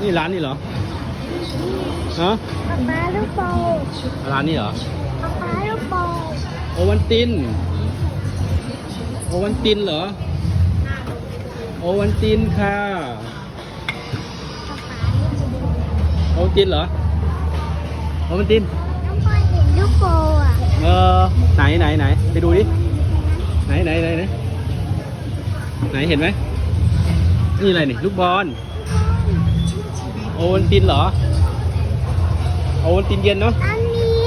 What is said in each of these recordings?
นี่ร้านนี่เหรอฮะป๊าป๊าลูกโป่งร้านนี้เหรอป๊าป๊าลูกโป่งโอวันติน โอวันตินเหรอ โอวันตินค่ะ โอวันตินเหรอ โอวันติน น้องพลอยเห็นลูกโป่งอะเออ ไหนไหนไหนไปดูดิ ไหนไหนไหนไหนไหนเห็นไหม นี่อะไรนี่ลูกบอล โอวันตินเหรอ โอวันตินเย็นเนาะร้านนี้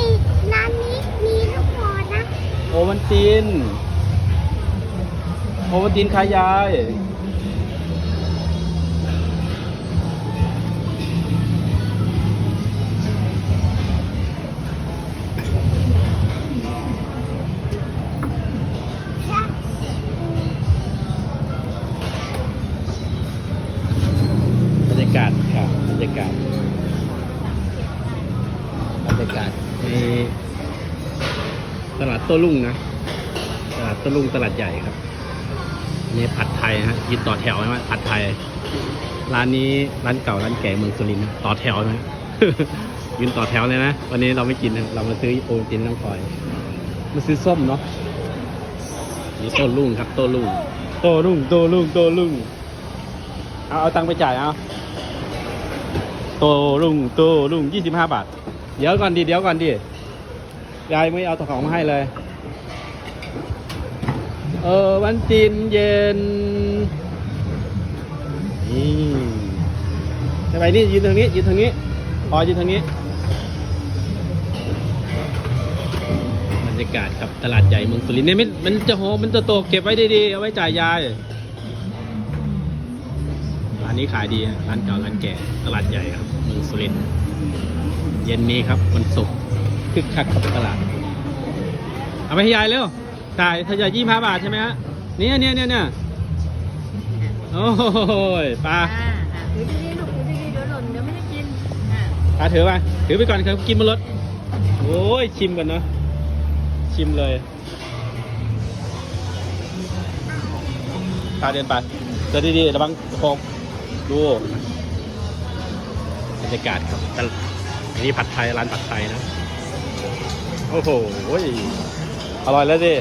ร้านนี้มีลูกโป่งนะ โอวันติน โอวันตินคายาย บรรยากาศครับบ รรยากาศบรรยากาศในตลาดโต้รุ่งนะตลาดโต้รุ่งตลาดใหญ่ครับนี่ผัดไทยนะฮะยืนต่อแถวใช่ไหมผัดไทย ร้านนี้ร้านเก่าร้านแก่เมืองสุรินทร์นะต่อแถวนะยืนต่อแถวเลยนะวันนี้เราไม่กินนะเรามาซื้อโอวัลตินน้องพลอยมาซื้อส้มเนาะนี่โต้รุ่งครับโต้รุ่งโต้รุ่งโต้รุ่งโต้รุ่งเอาเอาตังค์ไปจ่ายเอา โตลุงโตลุงยี่สิบห้าบาท เดี๋ยวก่อนดิเดี๋ยวก่อนดิยายไม่เอาของมาให้เลย เออวันจีนเย็นนี่ทำไมนี่ยืนทางนี้ยืนทางนี้พอยืนทางนี้บรรยากาศครับตลาดใหญ่เมืองสุรินทร์เนี่ยมันมันจะโหมันจะโตเก็บไว้ดีๆเอาไว้จ่ายยาย ร้านนี้ขายดีร้านเก่าร้านแก่ตลาดใหญ่ครับเมืองสุรินทร์เย็นนี้ครับวันศุกร์คึกคักกับตลาด เอาไปให้ยายเร็วจ่ายถ้ายายยี่ห้าบาทใช่ไหมฮะเนี่ยเนี่ยเนี่ยเนี่ยโอ้ยปลาถือดีๆลูกถือดีๆเดี๋ยวหล่นเดี๋ยวไม่ได้กินอ่าปลาถือไปถือไปก่อนครับกินบนรถโอ้ยชิมกันเนาะชิมเลยปลาเดินไปเดินดีๆระวังโคก ดูบรรยากาศครับตลาดอันนี้ผัดไทยร้านผัดไทยนะ โอ้โหอร่อยแล้วดิ